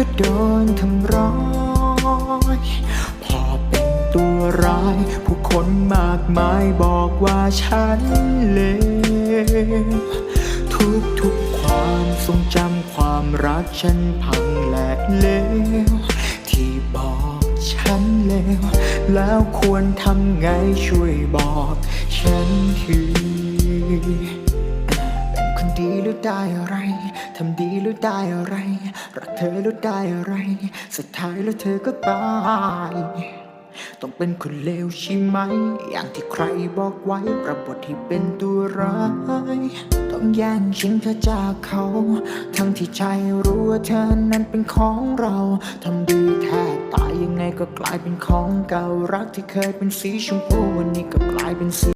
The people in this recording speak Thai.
ก็โดนทำร้ายพอเป็นตัวร้าย ผู้คนมากมายบอกว่าฉันเลวทุกทุกความทรงจำความรักฉันพังแหลกเลวที่บอกฉันเลวแล้วควรทำไงช่วยบอกฉันที รือได้อะไร ทำดีหรือได้อะไร รักเธอหรือได้อะไร สุดท้ายแล้วเธอก็ตาย ต้องเป็นคนเลวใช่ไหม อย่างที่ใครบอกไว้ประบทที่เป็นตัวร้าย ต้องแย่งชิงเธอจากเขา ทั้งที่ใจรู้ว่าเธอนั้นเป็นของเรา ทำดีแทบตายยังไงก็กลายเป็นของเก่ารักที่เคยเป็นสีชมพูวันนี้ก็กลายเป็นสี